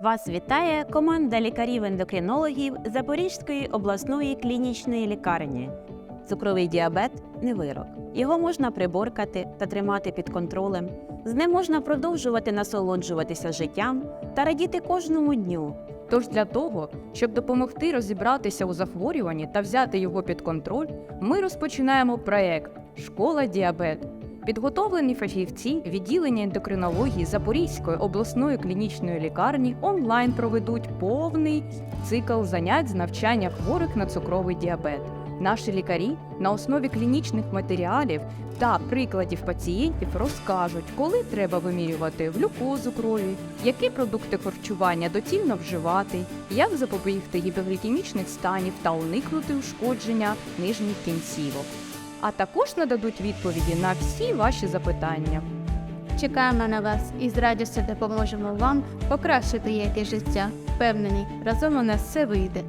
Вас вітає команда лікарів-ендокринологів Запорізької обласної клінічної лікарні. Цукровий діабет не вирок. Його можна приборкати та тримати під контролем. З ним можна продовжувати насолоджуватися життям та радіти кожному дню. Тож для того, щоб допомогти розібратися у захворюванні та взяти його під контроль, ми розпочинаємо проект Школа діабету. Підготовлені фахівці відділення ендокринології Запорізької обласної клінічної лікарні онлайн проведуть повний цикл занять з навчання хворих на цукровий діабет. Наші лікарі на основі клінічних матеріалів та прикладів пацієнтів розкажуть, коли треба вимірювати глюкозу крові, які продукти харчування доцільно вживати, як запобігти гіперглікемічних станів та уникнути ушкодження нижніх кінцівок. А також нададуть відповіді на всі ваші запитання. Чекаємо на вас і з радістю допоможемо вам покращити якість життя. Впевнені, разом у нас все вийде.